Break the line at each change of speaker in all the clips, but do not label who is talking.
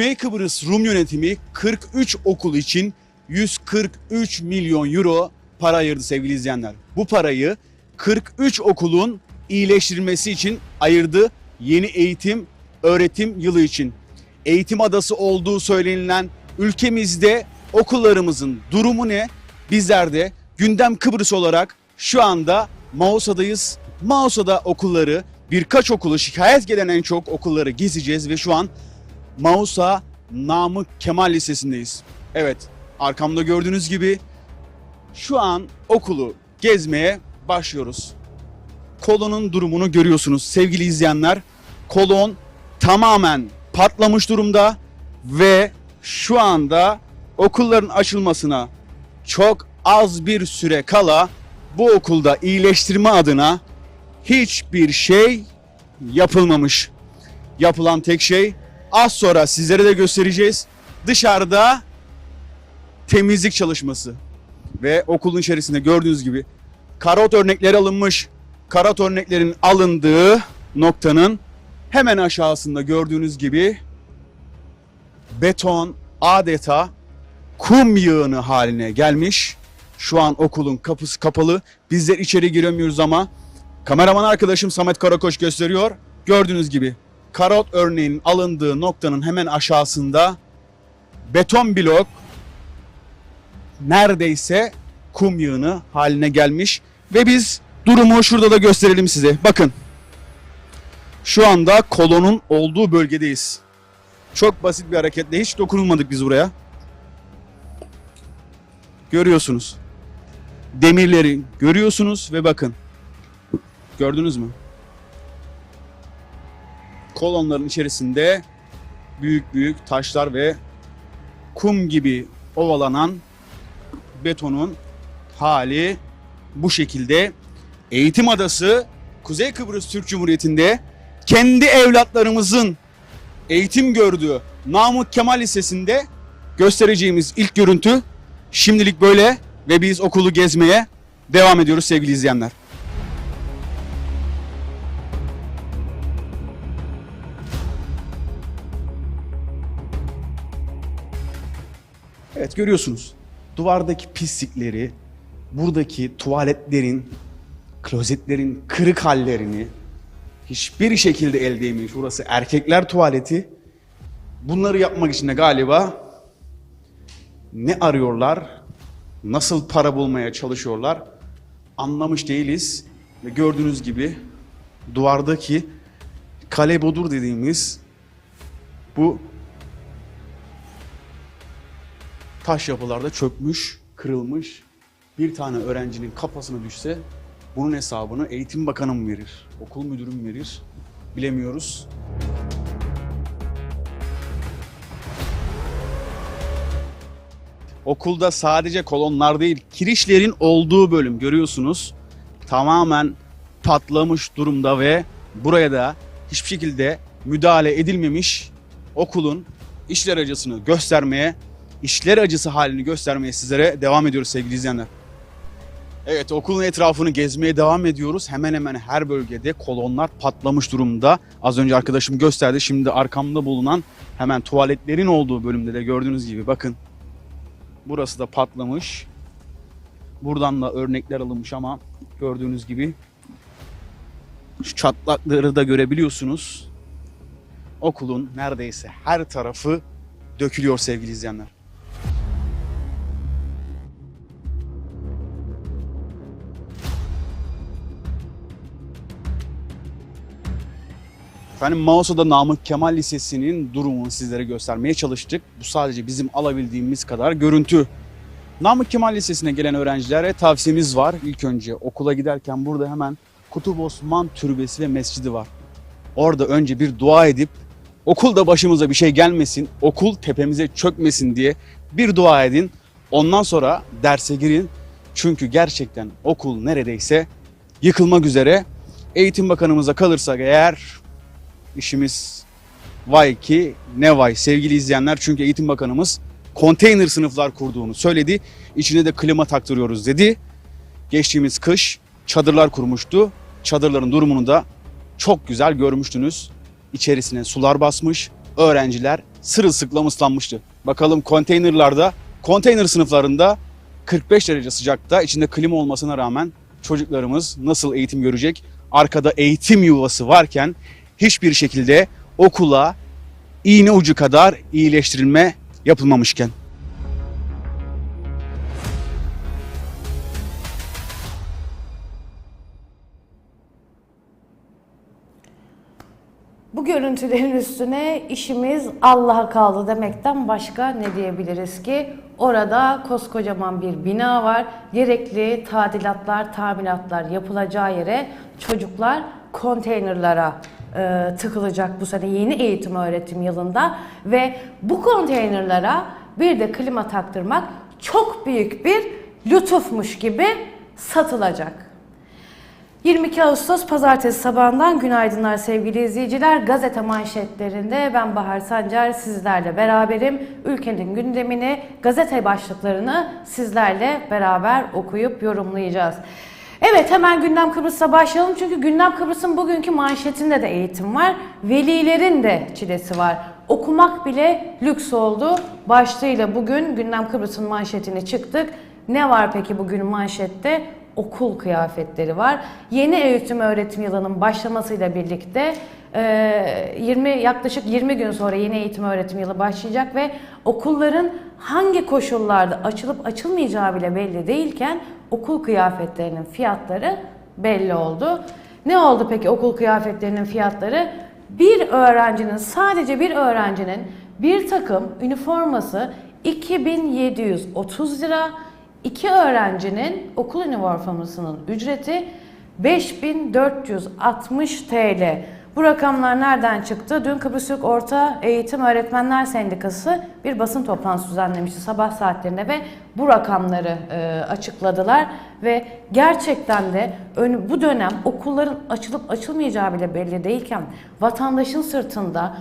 Güney Kıbrıs Rum yönetimi 43 okul için 143 milyon euro para ayırdı sevgili izleyenler. Bu parayı 43 okulun iyileştirilmesi için ayırdı yeni eğitim öğretim yılı için. Eğitim adası olduğu söylenilen ülkemizde okullarımızın durumu ne? Bizler de gündem Kıbrıs olarak şu anda Mausa'dayız. Mausa'da okulları birkaç okulu şikayet gelen en çok okulları gezeceğiz ve şu an Mausa Namık Kemal Lisesi'ndeyiz. Evet arkamda gördüğünüz gibi şu an okulu gezmeye başlıyoruz. Kolonun durumunu görüyorsunuz sevgili izleyenler. Kolon tamamen patlamış durumda ve şu anda okulların açılmasına çok az bir süre kala bu okulda iyileştirme adına hiçbir şey yapılmamış. Yapılan tek şey az sonra sizlere de göstereceğiz. Dışarıda temizlik çalışması ve okulun içerisinde gördüğünüz gibi karot örnekleri alınmış. Karot örneklerin alındığı noktanın hemen aşağısında gördüğünüz gibi beton adeta kum yığını haline gelmiş. Şu an okulun kapısı kapalı. Bizler içeri giremiyoruz ama kameraman arkadaşım Samet Karakoç gösteriyor. Gördüğünüz gibi karot örneğinin alındığı noktanın hemen aşağısında beton blok neredeyse kum yığını haline gelmiş ve biz durumu şurada da gösterelim size. Bakın. Şu anda kolonun olduğu bölgedeyiz. Çok basit bir hareketle hiç dokunulmadık biz buraya. Görüyorsunuz. Demirleri görüyorsunuz ve bakın. Gördünüz mü? Kolonların içerisinde büyük büyük taşlar ve kum gibi ovalanan betonun hali bu şekilde. Eğitim Adası Kuzey Kıbrıs Türk Cumhuriyeti'nde kendi evlatlarımızın eğitim gördüğü Namık Kemal Lisesi'nde göstereceğimiz ilk görüntü şimdilik böyle ve biz okulu gezmeye devam ediyoruz sevgili izleyenler. Evet görüyorsunuz. Duvardaki pislikleri, buradaki tuvaletlerin, klozetlerin kırık hallerini hiçbir şekilde el değmemiş. Burası erkekler tuvaleti. Bunları yapmak için de galiba ne arıyorlar, nasıl para bulmaya çalışıyorlar anlamış değiliz. Ve gördüğünüz gibi duvardaki kale bodur dediğimiz bu taş yapılarda çökmüş, kırılmış. Bir tane öğrencinin kafasına düşse bunun hesabını eğitim bakanı mı verir, okul müdürü mü verir bilemiyoruz. Okulda sadece kolonlar değil, kirişlerin olduğu bölüm görüyorsunuz. Tamamen patlamış durumda ve buraya da hiçbir şekilde müdahale edilmemiş okulun işler acısını göstermeye, işler acısı halini göstermeye sizlere devam ediyoruz sevgili izleyenler. Evet okulun etrafını gezmeye devam ediyoruz. Hemen hemen her bölgede kolonlar patlamış durumda. Az önce arkadaşım gösterdi. Şimdi arkamda bulunan hemen tuvaletlerin olduğu bölümde de gördüğünüz gibi bakın. Burası da patlamış. Buradan da örnekler alınmış ama gördüğünüz gibi şu çatlakları da görebiliyorsunuz. Okulun neredeyse her tarafı dökülüyor sevgili izleyenler. Efendim Mausa'da Namık Kemal Lisesi'nin durumunu sizlere göstermeye çalıştık. Bu sadece bizim alabildiğimiz kadar görüntü. Namık Kemal Lisesi'ne gelen öğrencilere tavsiyemiz var. İlk önce okula giderken burada hemen Kutup Osman Türbesi ve Mescidi var. Orada önce bir dua edip okulda başımıza bir şey gelmesin, okul tepemize çökmesin diye bir dua edin. Ondan sonra derse girin. Çünkü gerçekten okul neredeyse yıkılmak üzere. Eğitim Bakanımıza kalırsak eğer işimiz vay ki ne vay sevgili izleyenler. Çünkü Eğitim Bakanımız konteyner sınıflar kurduğunu söyledi. İçine de klima taktırıyoruz dedi. Geçtiğimiz kış çadırlar kurmuştu. Çadırların durumunu da çok güzel görmüştünüz. İçerisine sular basmış. Öğrenciler sırılsıklam ıslanmıştı. Bakalım konteynerlarda, konteyner sınıflarında 45 derece sıcakta içinde klima olmasına rağmen çocuklarımız nasıl eğitim görecek? Arkada eğitim yuvası varken hiçbir şekilde okula iğne ucu kadar iyileştirilme yapılmamışken.
Bu görüntülerin üstüne işimiz Allah'a kaldı demekten başka ne diyebiliriz ki? Orada koskocaman bir bina var. Gerekli tadilatlar, tamiratlar yapılacağı yere çocuklar konteynerlara e, tıkılacak bu sene yeni eğitim öğretim yılında ve bu konteynerlara bir de klima taktırmak çok büyük bir lütufmuş gibi satılacak. 22 Ağustos Pazartesi sabahından günaydınlar sevgili izleyiciler. Gazete manşetlerinde ben Bahar Sancar sizlerle beraberim. Ülkenin gündemini, gazete başlıklarını sizlerle beraber okuyup yorumlayacağız. Evet hemen Gündem Kıbrıs'a başlayalım çünkü Gündem Kıbrıs'ın bugünkü manşetinde de eğitim var. Velilerin de çilesi var. Okumak bile lüks oldu. Başlığıyla bugün Gündem Kıbrıs'ın manşetini çıktık. Ne var peki bugün manşette? okul kıyafetleri var. Yeni eğitim öğretim yılının başlamasıyla birlikte e, 20 yaklaşık 20 gün sonra yeni eğitim öğretim yılı başlayacak ve okulların hangi koşullarda açılıp açılmayacağı bile belli değilken okul kıyafetlerinin fiyatları belli oldu. Ne oldu peki okul kıyafetlerinin fiyatları? Bir öğrencinin sadece bir öğrencinin bir takım üniforması 2730 lira, İki öğrencinin okul üniformasının ücreti 5460 TL. Bu rakamlar nereden çıktı? Dün Kıbrıs Türk Orta Eğitim Öğretmenler Sendikası bir basın toplantısı düzenlemişti sabah saatlerinde ve bu rakamları e, açıkladılar ve gerçekten de ön, bu dönem okulların açılıp açılmayacağı bile belli değilken vatandaşın sırtında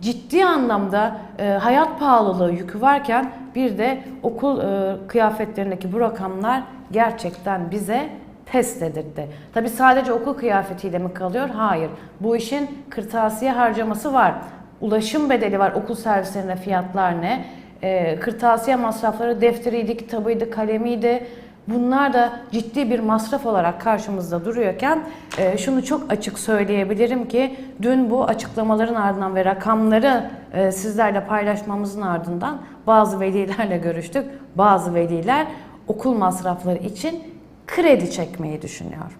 ciddi anlamda e, hayat pahalılığı yükü varken bir de okul e, kıyafetlerindeki bu rakamlar gerçekten bize test edildi. Tabi sadece okul kıyafetiyle mi kalıyor? Hayır. Bu işin kırtasiye harcaması var. Ulaşım bedeli var. Okul servislerine fiyatlar ne? E, kırtasiye masrafları defteriydi, kitabıydı, kalemiydi. Bunlar da ciddi bir masraf olarak karşımızda duruyorken e, şunu çok açık söyleyebilirim ki dün bu açıklamaların ardından ve rakamları e, sizlerle paylaşmamızın ardından bazı velilerle görüştük. Bazı veliler okul masrafları için kredi çekmeyi düşünüyor.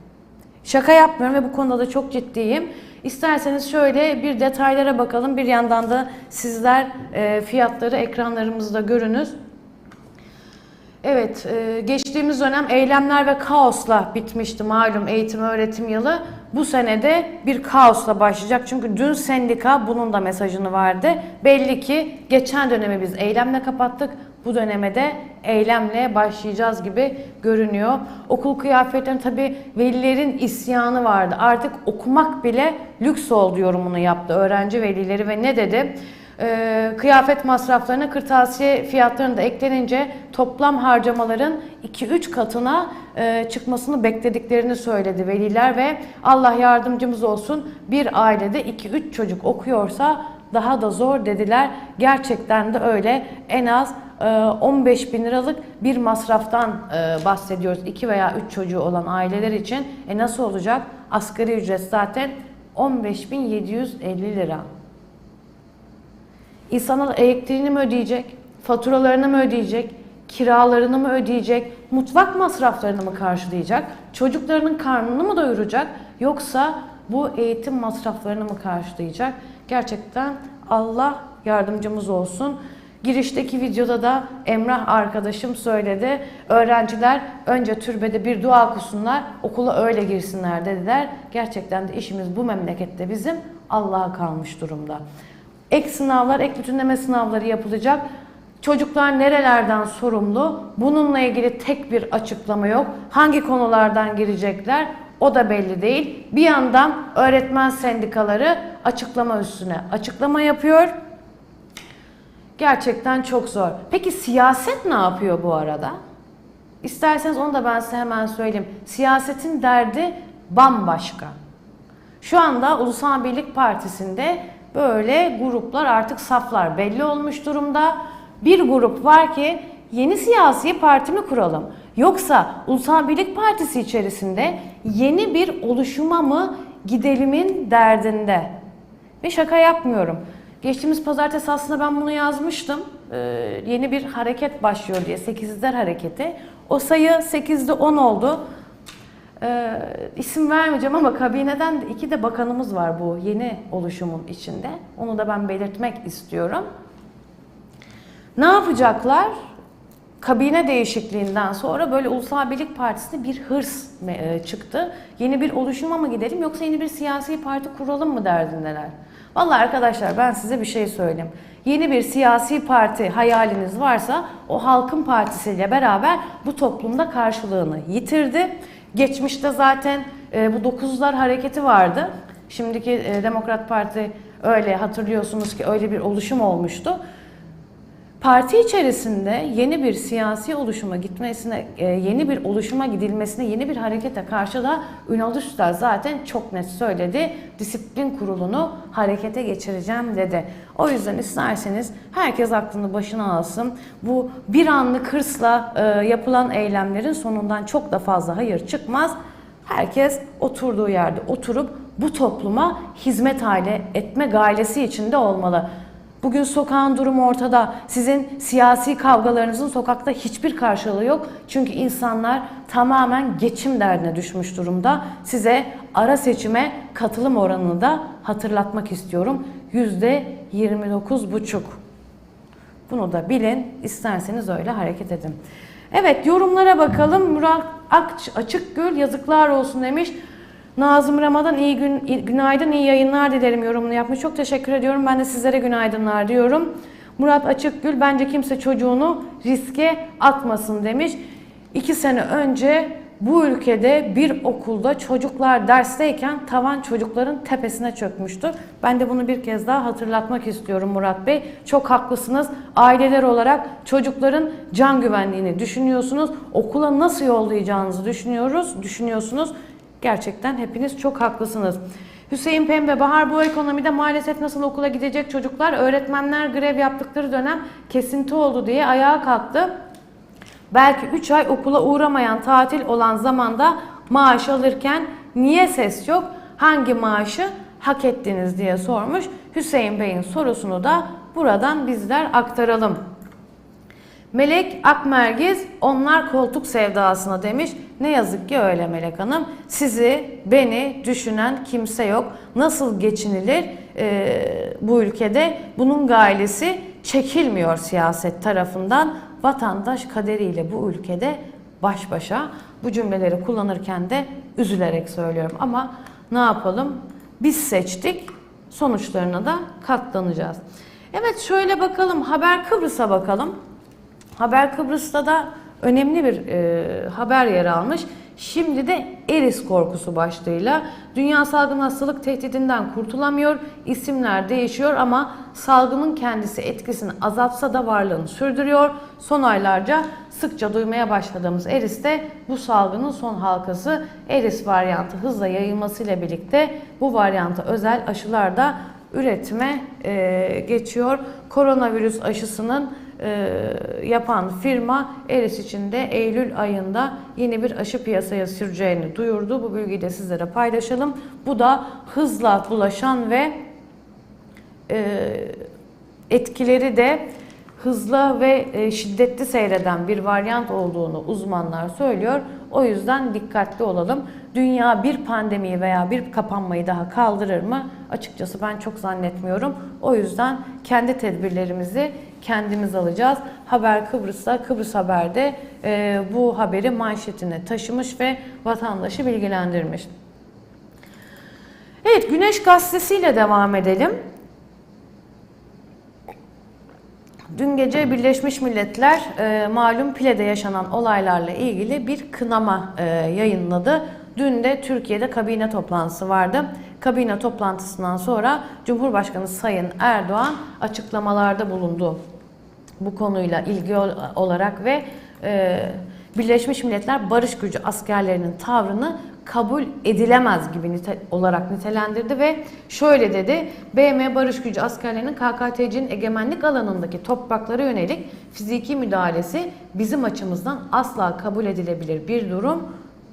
Şaka yapmıyorum ve bu konuda da çok ciddiyim. İsterseniz şöyle bir detaylara bakalım. Bir yandan da sizler e, fiyatları ekranlarımızda görünüz. Evet, e, geçtiğimiz dönem eylemler ve kaosla bitmişti malum eğitim öğretim yılı. Bu senede bir kaosla başlayacak çünkü dün sendika bunun da mesajını verdi. Belli ki geçen dönemi biz eylemle kapattık. Bu döneme de eylemle başlayacağız gibi görünüyor. Okul kıyafetlerinin tabi velilerin isyanı vardı. Artık okumak bile lüks oldu yorumunu yaptı öğrenci velileri ve ne dedi? Ee, kıyafet masraflarına kırtasiye fiyatlarını da eklenince toplam harcamaların 2-3 katına e, çıkmasını beklediklerini söyledi veliler ve Allah yardımcımız olsun bir ailede 2-3 çocuk okuyorsa daha da zor dediler. Gerçekten de öyle en az 15 e, bin liralık bir masraftan e, bahsediyoruz. 2 veya 3 çocuğu olan aileler için. E nasıl olacak? Asgari ücret zaten 15.750 lira. İnsanlar elektriğini mi ödeyecek, faturalarını mı ödeyecek, kiralarını mı ödeyecek, mutfak masraflarını mı karşılayacak, çocuklarının karnını mı doyuracak yoksa bu eğitim masraflarını mı karşılayacak? Gerçekten Allah yardımcımız olsun. Girişteki videoda da Emrah arkadaşım söyledi. Öğrenciler önce türbede bir dua okusunlar, okula öyle girsinler dediler. Gerçekten de işimiz bu memlekette bizim Allah'a kalmış durumda. Ek sınavlar, ek bütünleme sınavları yapılacak. Çocuklar nerelerden sorumlu? Bununla ilgili tek bir açıklama yok. Hangi konulardan girecekler? O da belli değil. Bir yandan öğretmen sendikaları açıklama üstüne açıklama yapıyor. Gerçekten çok zor. Peki siyaset ne yapıyor bu arada? İsterseniz onu da ben size hemen söyleyeyim. Siyasetin derdi bambaşka. Şu anda Ulusal Birlik Partisi'nde böyle gruplar artık saflar belli olmuş durumda. Bir grup var ki yeni siyasi parti mi kuralım? Yoksa Ulusal Birlik Partisi içerisinde yeni bir oluşuma mı gidelimin derdinde? Ve şaka yapmıyorum. Geçtiğimiz pazartesi aslında ben bunu yazmıştım. Ee, yeni bir hareket başlıyor diye. Sekizler hareketi. O sayı 8'de 10 oldu. Ee, isim vermeyeceğim ama kabineden de iki de bakanımız var bu yeni oluşumun içinde. Onu da ben belirtmek istiyorum. Ne yapacaklar? Kabine değişikliğinden sonra böyle Ulusal Birlik Partisi'ne bir hırs e, çıktı. Yeni bir oluşuma mı gidelim yoksa yeni bir siyasi parti kuralım mı derdindeler. Vallahi arkadaşlar ben size bir şey söyleyeyim. Yeni bir siyasi parti hayaliniz varsa o Halkın Partisi ile beraber bu toplumda karşılığını yitirdi. Geçmişte zaten e, bu dokuzlar hareketi vardı. Şimdiki e, Demokrat Parti öyle hatırlıyorsunuz ki öyle bir oluşum olmuştu. Parti içerisinde yeni bir siyasi oluşuma gitmesine, e, yeni bir oluşuma gidilmesine, yeni bir harekete karşı da Ünal Üstel zaten çok net söyledi. Disiplin kurulunu harekete geçireceğim dedi. O yüzden isterseniz herkes aklını başına alsın. Bu bir anlık hırsla e, yapılan eylemlerin sonundan çok da fazla hayır çıkmaz. Herkes oturduğu yerde oturup bu topluma hizmet hale etme gailesi içinde olmalı. Bugün sokağın durumu ortada. Sizin siyasi kavgalarınızın sokakta hiçbir karşılığı yok. Çünkü insanlar tamamen geçim derdine düşmüş durumda. Size ara seçime katılım oranını da hatırlatmak istiyorum. Yüzde 29,5. Bunu da bilin. İsterseniz öyle hareket edin. Evet yorumlara bakalım. Murat Ak- Açıkgül yazıklar olsun demiş. Nazım Ramazan iyi gün günaydın iyi yayınlar dilerim yorumunu yapmış. Çok teşekkür ediyorum. Ben de sizlere günaydınlar diyorum. Murat Açıkgül bence kimse çocuğunu riske atmasın demiş. İki sene önce bu ülkede bir okulda çocuklar dersteyken tavan çocukların tepesine çökmüştü. Ben de bunu bir kez daha hatırlatmak istiyorum Murat Bey. Çok haklısınız. Aileler olarak çocukların can güvenliğini düşünüyorsunuz. Okula nasıl yollayacağınızı düşünüyoruz, düşünüyorsunuz. Gerçekten hepiniz çok haklısınız. Hüseyin Pembe, Bahar bu ekonomide maalesef nasıl okula gidecek çocuklar öğretmenler grev yaptıkları dönem kesinti oldu diye ayağa kalktı. Belki 3 ay okula uğramayan tatil olan zamanda maaş alırken niye ses yok? Hangi maaşı hak ettiniz diye sormuş. Hüseyin Bey'in sorusunu da buradan bizler aktaralım. Melek Akmergiz onlar koltuk sevdasına demiş. Ne yazık ki öyle Melek Hanım. Sizi, beni düşünen kimse yok. Nasıl geçinilir Ee, bu ülkede? Bunun gailesi çekilmiyor siyaset tarafından. Vatandaş kaderiyle bu ülkede baş başa. Bu cümleleri kullanırken de üzülerek söylüyorum. Ama ne yapalım? Biz seçtik. Sonuçlarına da katlanacağız. Evet şöyle bakalım. Haber Kıbrıs'a bakalım. Haber Kıbrıs'ta da önemli bir e, haber yer almış. Şimdi de Eris korkusu başlığıyla dünya salgın hastalık tehdidinden kurtulamıyor, isimler değişiyor ama salgının kendisi etkisini azaltsa da varlığını sürdürüyor. Son aylarca sıkça duymaya başladığımız Eris'te bu salgının son halkası Eris varyantı hızla yayılmasıyla birlikte bu varyanta özel aşılar da üretime e, geçiyor. Koronavirüs aşısının yapan firma Eris için de Eylül ayında yeni bir aşı piyasaya süreceğini duyurdu. Bu bilgiyi de sizlere paylaşalım. Bu da hızla bulaşan ve e, etkileri de hızlı ve e, şiddetli seyreden bir varyant olduğunu uzmanlar söylüyor. O yüzden dikkatli olalım. Dünya bir pandemiyi veya bir kapanmayı daha kaldırır mı? Açıkçası ben çok zannetmiyorum. O yüzden kendi tedbirlerimizi kendimiz alacağız. Haber Kıbrıs'ta, Kıbrıs Haber'de e, bu haberi manşetine taşımış ve vatandaşı bilgilendirmiş. Evet, Güneş Gazetesi ile devam edelim. Dün gece Birleşmiş Milletler e, malum Pile'de yaşanan olaylarla ilgili bir kınama e, yayınladı. Dün de Türkiye'de kabine toplantısı vardı. Kabine toplantısından sonra Cumhurbaşkanı Sayın Erdoğan açıklamalarda bulundu bu konuyla ilgili olarak ve e, Birleşmiş Milletler barış gücü askerlerinin tavrını kabul edilemez gibi nite- olarak nitelendirdi ve şöyle dedi. BM Barış Gücü askerlerinin KKTC'nin egemenlik alanındaki topraklara yönelik fiziki müdahalesi bizim açımızdan asla kabul edilebilir bir durum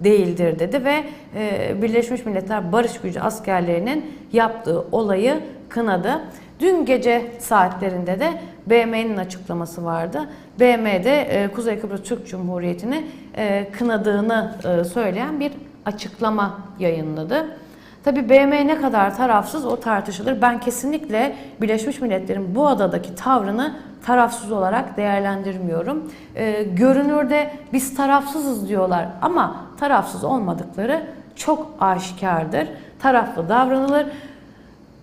değildir dedi ve e, Birleşmiş Milletler Barış Gücü askerlerinin yaptığı olayı kınadı. Dün gece saatlerinde de BM'nin açıklaması vardı. BM'de e, Kuzey Kıbrıs Türk Cumhuriyeti'ni e, kınadığını e, söyleyen bir açıklama yayınladı. Tabi BM ne kadar tarafsız o tartışılır. Ben kesinlikle Birleşmiş Milletler'in bu adadaki tavrını tarafsız olarak değerlendirmiyorum. Ee, görünürde biz tarafsızız diyorlar ama tarafsız olmadıkları çok aşikardır. Taraflı davranılır.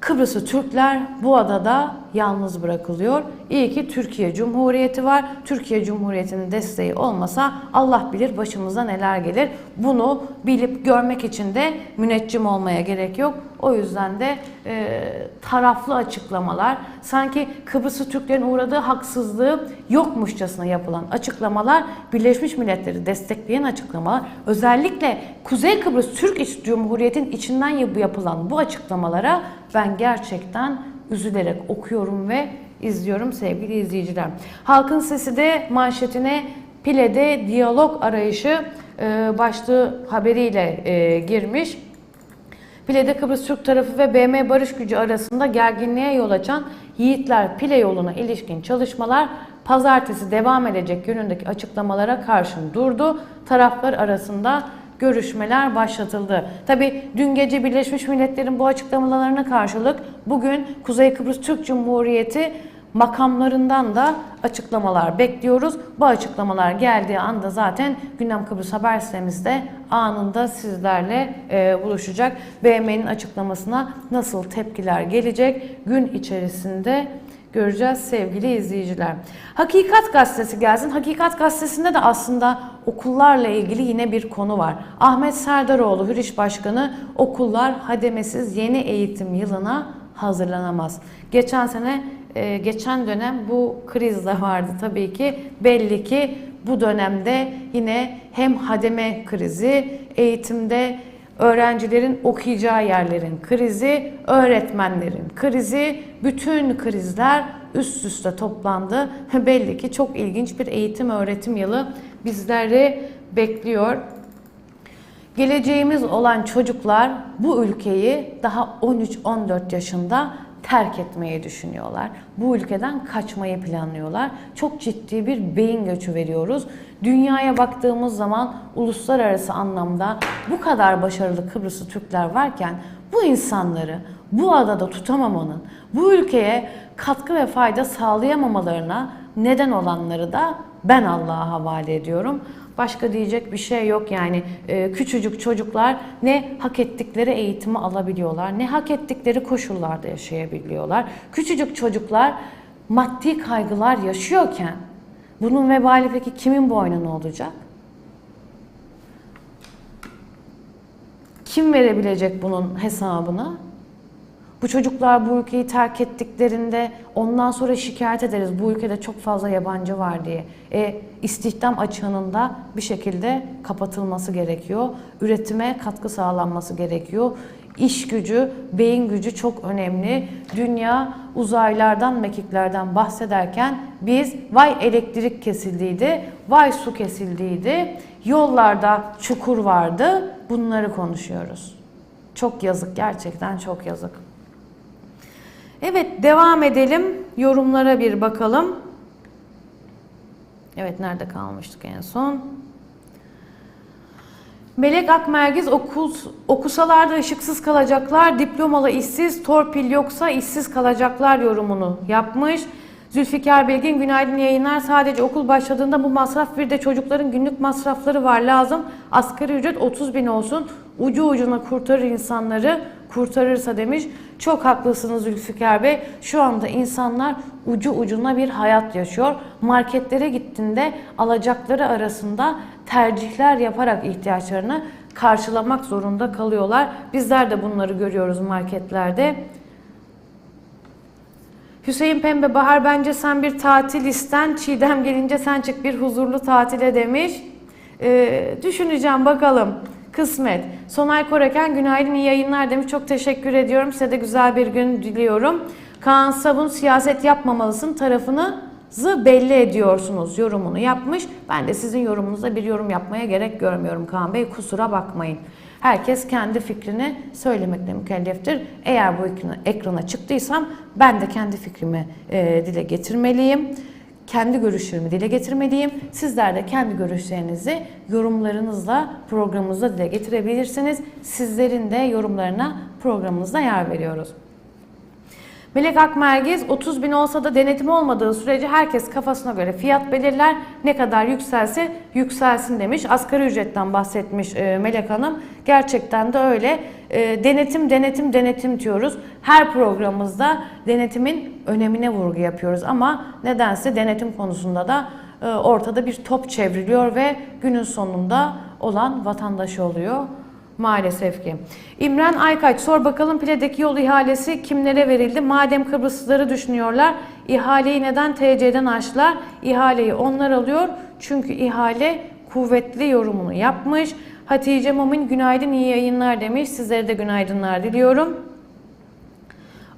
Kıbrıs'ı Türkler bu adada yalnız bırakılıyor. İyi ki Türkiye Cumhuriyeti var. Türkiye Cumhuriyeti'nin desteği olmasa Allah bilir başımıza neler gelir. Bunu bilip görmek için de müneccim olmaya gerek yok. O yüzden de e, taraflı açıklamalar, sanki Kıbrıs'ı Türklerin uğradığı haksızlığı yokmuşçasına yapılan açıklamalar, Birleşmiş Milletleri destekleyen açıklamalar, özellikle Kuzey Kıbrıs Türk Cumhuriyeti'nin içinden yap- yapılan bu açıklamalara ben gerçekten üzülerek okuyorum ve izliyorum sevgili izleyiciler. Halkın Sesi de manşetine Pile'de diyalog arayışı e, başlığı haberiyle e, girmiş. Pile'de Kıbrıs Türk tarafı ve BM Barış Gücü arasında gerginliğe yol açan Yiğitler Pile yoluna ilişkin çalışmalar pazartesi devam edecek yönündeki açıklamalara karşın durdu. Taraflar arasında görüşmeler başlatıldı. Tabi dün gece Birleşmiş Milletler'in bu açıklamalarına karşılık bugün Kuzey Kıbrıs Türk Cumhuriyeti makamlarından da açıklamalar bekliyoruz. Bu açıklamalar geldiği anda zaten Gündem Kıbrıs haber sitemizde anında sizlerle e, buluşacak. BM'nin açıklamasına nasıl tepkiler gelecek gün içerisinde göreceğiz sevgili izleyiciler. Hakikat Gazetesi gelsin. Hakikat Gazetesi'nde de aslında okullarla ilgili yine bir konu var. Ahmet Serdaroğlu Hürriş Başkanı okullar hademesiz yeni eğitim yılına hazırlanamaz. Geçen sene e, geçen dönem bu kriz de vardı tabii ki. Belli ki bu dönemde yine hem hademe krizi, eğitimde öğrencilerin okuyacağı yerlerin krizi, öğretmenlerin krizi, bütün krizler üst üste toplandı. Belli ki çok ilginç bir eğitim öğretim yılı bizleri bekliyor. Geleceğimiz olan çocuklar bu ülkeyi daha 13-14 yaşında terk etmeyi düşünüyorlar. Bu ülkeden kaçmayı planlıyorlar. Çok ciddi bir beyin göçü veriyoruz. Dünyaya baktığımız zaman uluslararası anlamda bu kadar başarılı Kıbrıslı Türkler varken bu insanları bu adada tutamamanın, bu ülkeye katkı ve fayda sağlayamamalarına neden olanları da ben Allah'a havale ediyorum. Başka diyecek bir şey yok yani Ee, küçücük çocuklar ne hak ettikleri eğitimi alabiliyorlar ne hak ettikleri koşullarda yaşayabiliyorlar. Küçücük çocuklar maddi kaygılar yaşıyorken bunun vebali peki kimin boynuna olacak? Kim verebilecek bunun hesabını? Bu çocuklar bu ülkeyi terk ettiklerinde ondan sonra şikayet ederiz. Bu ülkede çok fazla yabancı var diye. E, istihdam açığının da bir şekilde kapatılması gerekiyor. Üretime katkı sağlanması gerekiyor. İş gücü, beyin gücü çok önemli. Dünya uzaylardan, mekiklerden bahsederken biz vay elektrik kesildiydi, vay su kesildiydi, yollarda çukur vardı. Bunları konuşuyoruz. Çok yazık, gerçekten çok yazık. Evet devam edelim. Yorumlara bir bakalım. Evet nerede kalmıştık en son? Melek Akmergiz okul, okusalar da ışıksız kalacaklar, diplomalı işsiz, torpil yoksa işsiz kalacaklar yorumunu yapmış. Zülfikar Belgin günaydın yayınlar. Sadece okul başladığında bu masraf bir de çocukların günlük masrafları var lazım. Asgari ücret 30 bin olsun. Ucu ucuna kurtarır insanları kurtarırsa demiş. Çok haklısınız Zülfikar Bey. Şu anda insanlar ucu ucuna bir hayat yaşıyor. Marketlere gittiğinde alacakları arasında tercihler yaparak ihtiyaçlarını karşılamak zorunda kalıyorlar. Bizler de bunları görüyoruz marketlerde. Hüseyin Pembe Bahar bence sen bir tatil isten, Çiğdem gelince sen çık bir huzurlu tatile demiş. Ee, düşüneceğim bakalım. Kısmet. Sonay Koreken günaydın iyi yayınlar demiş. Çok teşekkür ediyorum. Size de güzel bir gün diliyorum. Kaan Sabun siyaset yapmamalısın tarafınızı belli ediyorsunuz yorumunu yapmış. Ben de sizin yorumunuza bir yorum yapmaya gerek görmüyorum Kaan Bey. Kusura bakmayın. Herkes kendi fikrini söylemekle mükelleftir. Eğer bu ekrana, çıktıysam ben de kendi fikrimi e, dile getirmeliyim. Kendi görüşlerimi dile getirmeliyim. Sizler de kendi görüşlerinizi yorumlarınızla programımızda dile getirebilirsiniz. Sizlerin de yorumlarına programımızda yer veriyoruz. Melek Akmergiz 30 bin olsa da denetim olmadığı sürece herkes kafasına göre fiyat belirler. Ne kadar yükselse yükselsin demiş. Asgari ücretten bahsetmiş e, Melek Hanım. Gerçekten de öyle. E, Denetim, denetim, denetim diyoruz. Her programımızda denetimin önemine vurgu yapıyoruz. Ama nedense denetim konusunda da e, ortada bir top çevriliyor ve günün sonunda olan vatandaş oluyor. Maalesef ki. İmren Aykaç sor bakalım Pile'deki yol ihalesi kimlere verildi? Madem Kıbrıslıları düşünüyorlar, ihaleyi neden TC'den açtılar? İhaleyi onlar alıyor çünkü ihale kuvvetli yorumunu yapmış. Hatice Mumin günaydın iyi yayınlar demiş. Sizlere de günaydınlar diliyorum.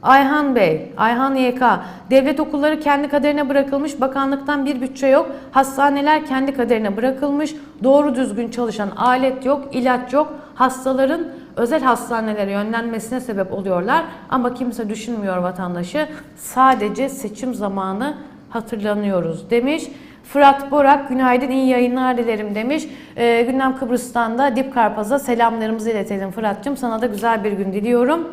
Ayhan Bey, Ayhan YK, devlet okulları kendi kaderine bırakılmış, bakanlıktan bir bütçe yok, hastaneler kendi kaderine bırakılmış, doğru düzgün çalışan alet yok, ilaç yok, hastaların özel hastanelere yönlenmesine sebep oluyorlar ama kimse düşünmüyor vatandaşı, sadece seçim zamanı hatırlanıyoruz demiş. Fırat Borak günaydın iyi yayınlar dilerim demiş. Ee, Gündem Kıbrıs'tan da Dip Karpaz'a selamlarımızı iletelim Fırat'cığım. Sana da güzel bir gün diliyorum.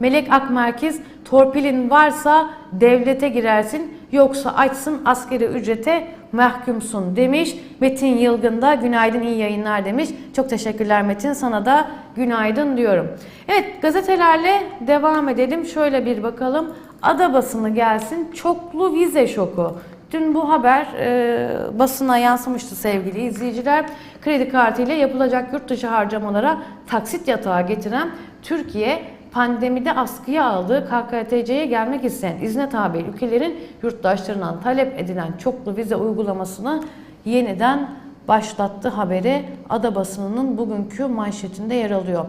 Melek Akmerkiz, torpilin varsa devlete girersin yoksa açsın askeri ücrete mahkumsun demiş. Metin Yılgın da günaydın iyi yayınlar demiş. Çok teşekkürler Metin sana da günaydın diyorum. Evet gazetelerle devam edelim. Şöyle bir bakalım. Ada basını gelsin çoklu vize şoku. Dün bu haber e, basına yansımıştı sevgili izleyiciler. Kredi kartıyla yapılacak yurt dışı harcamalara taksit yatağı getiren Türkiye pandemide askıya aldığı KKTC'ye gelmek isteyen izne tabi ülkelerin yurttaşlarından talep edilen çoklu vize uygulamasını yeniden başlattı haberi Ada basınının bugünkü manşetinde yer alıyor.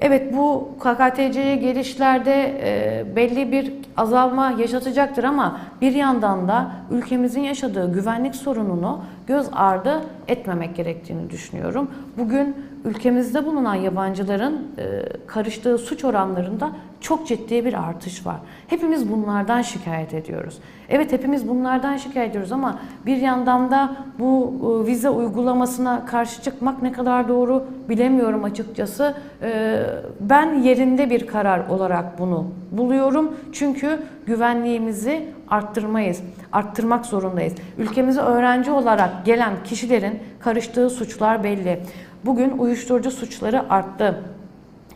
Evet bu KKTC'ye gelişlerde e, belli bir azalma yaşatacaktır ama bir yandan da ülkemizin yaşadığı güvenlik sorununu göz ardı etmemek gerektiğini düşünüyorum. Bugün ülkemizde bulunan yabancıların e, karıştığı suç oranlarında çok ciddi bir artış var. Hepimiz bunlardan şikayet ediyoruz. Evet hepimiz bunlardan şikayet ediyoruz ama bir yandan da bu e, vize uygulamasına karşı çıkmak ne kadar doğru bilemiyorum açıkçası. E, ben yerinde bir karar olarak bunu buluyorum. Çünkü güvenliğimizi arttırmayız, arttırmak zorundayız. Ülkemize öğrenci olarak gelen kişilerin karıştığı suçlar belli. Bugün uyuşturucu suçları arttı.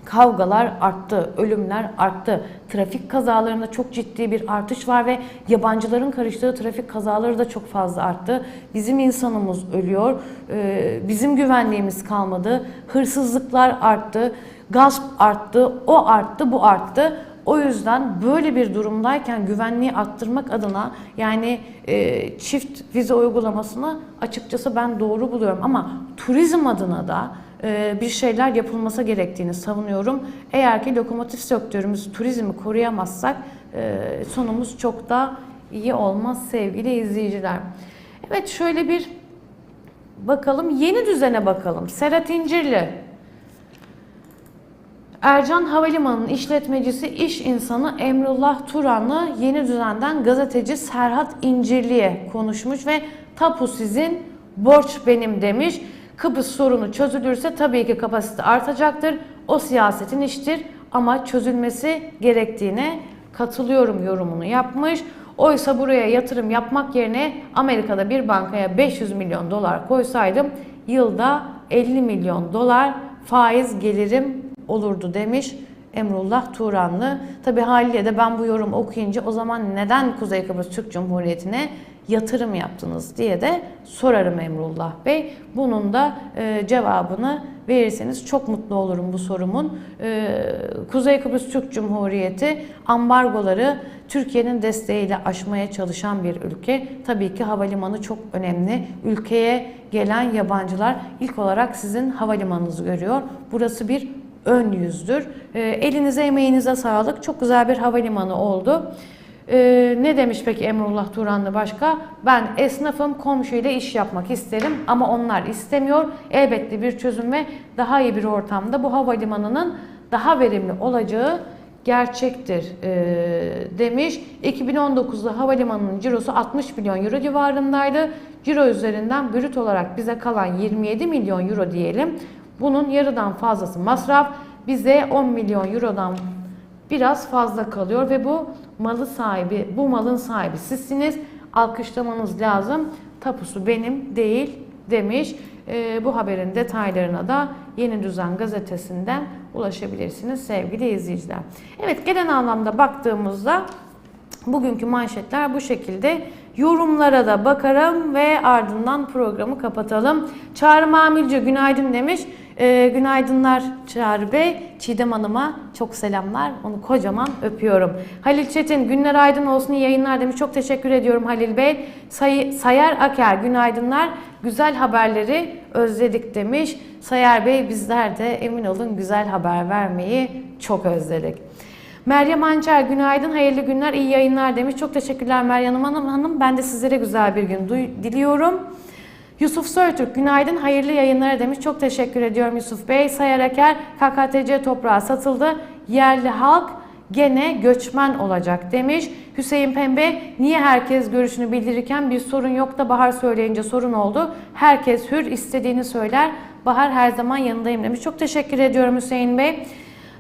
Kavgalar arttı, ölümler arttı. Trafik kazalarında çok ciddi bir artış var ve yabancıların karıştığı trafik kazaları da çok fazla arttı. Bizim insanımız ölüyor, ee, bizim güvenliğimiz kalmadı. Hırsızlıklar arttı, gasp arttı, o arttı, bu arttı. O yüzden böyle bir durumdayken güvenliği arttırmak adına yani e, çift vize uygulamasını açıkçası ben doğru buluyorum. Ama turizm adına da e, bir şeyler yapılması gerektiğini savunuyorum. Eğer ki lokomotif sektörümüz turizmi koruyamazsak e, sonumuz çok da iyi olmaz sevgili izleyiciler. Evet şöyle bir bakalım yeni düzene bakalım. Serhat İncirli Ercan Havalimanı'nın işletmecisi iş insanı Emrullah Turan'la yeni düzenden gazeteci Serhat İncirli'ye konuşmuş ve tapu sizin, borç benim demiş. Kıbrıs sorunu çözülürse tabii ki kapasite artacaktır. O siyasetin iştir ama çözülmesi gerektiğine katılıyorum yorumunu yapmış. Oysa buraya yatırım yapmak yerine Amerika'da bir bankaya 500 milyon dolar koysaydım yılda 50 milyon dolar faiz gelirim olurdu demiş. Emrullah Turanlı. Tabi haliyle de ben bu yorum okuyunca o zaman neden Kuzey Kıbrıs Türk Cumhuriyeti'ne yatırım yaptınız diye de sorarım Emrullah Bey. Bunun da e, cevabını verirseniz çok mutlu olurum bu sorumun. E, Kuzey Kıbrıs Türk Cumhuriyeti ambargoları Türkiye'nin desteğiyle aşmaya çalışan bir ülke. Tabii ki havalimanı çok önemli. Ülkeye gelen yabancılar ilk olarak sizin havalimanınızı görüyor. Burası bir ön yüzdür. E, elinize emeğinize sağlık. Çok güzel bir havalimanı oldu. Ee, ne demiş peki Emrullah Turanlı başka? Ben esnafım komşuyla iş yapmak isterim ama onlar istemiyor. Elbette bir çözüm ve daha iyi bir ortamda bu havalimanının daha verimli olacağı gerçektir ee, demiş. 2019'da havalimanının cirosu 60 milyon euro civarındaydı. Ciro üzerinden brüt olarak bize kalan 27 milyon euro diyelim. Bunun yarıdan fazlası masraf. Bize 10 milyon eurodan biraz fazla kalıyor ve bu malı sahibi, bu malın sahibi sizsiniz. Alkışlamanız lazım. Tapusu benim değil demiş. Ee, bu haberin detaylarına da Yeni Düzen gazetesinden ulaşabilirsiniz sevgili izleyiciler. Evet genel anlamda baktığımızda bugünkü manşetler bu şekilde. Yorumlara da bakarım ve ardından programı kapatalım. Çağrı Mamilci günaydın demiş. Ee, günaydınlar Çağrı Bey. Çiğdem Hanım'a çok selamlar. Onu kocaman öpüyorum. Halil Çetin günler aydın olsun iyi yayınlar demiş. Çok teşekkür ediyorum Halil Bey. Say, Sayar Aker günaydınlar. Güzel haberleri özledik demiş. Sayar Bey bizler de emin olun güzel haber vermeyi çok özledik. Meryem Ancar günaydın, hayırlı günler, iyi yayınlar demiş. Çok teşekkürler Meryem Hanım. Hanım. Ben de sizlere güzel bir gün diliyorum. Yusuf Soytürk günaydın, hayırlı yayınlar demiş. Çok teşekkür ediyorum Yusuf Bey. Sayar Aker, KKTC toprağı satıldı. Yerli halk gene göçmen olacak demiş. Hüseyin Pembe niye herkes görüşünü bildirirken bir sorun yok da Bahar söyleyince sorun oldu. Herkes hür istediğini söyler. Bahar her zaman yanındayım demiş. Çok teşekkür ediyorum Hüseyin Bey.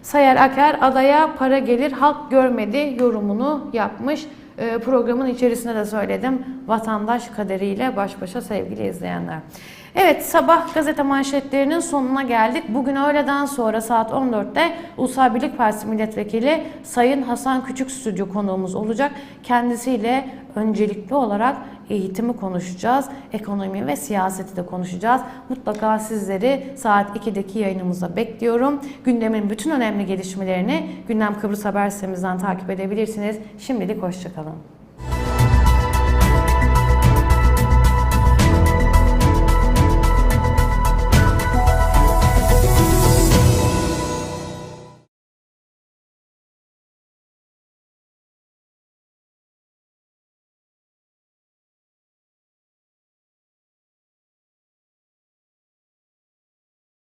Sayar Aker adaya para gelir halk görmedi yorumunu yapmış. Ee, programın içerisinde de söyledim. Vatandaş kaderiyle baş başa sevgili izleyenler. Evet sabah gazete manşetlerinin sonuna geldik. Bugün öğleden sonra saat 14'te Ulusal Birlik Partisi Milletvekili Sayın Hasan Küçük stüdyo konuğumuz olacak. Kendisiyle öncelikli olarak eğitimi konuşacağız. Ekonomi ve siyaseti de konuşacağız. Mutlaka sizleri saat 2'deki yayınımıza bekliyorum. Gündemin bütün önemli gelişmelerini Gündem Kıbrıs Haber sitemizden takip edebilirsiniz. Şimdilik hoşçakalın.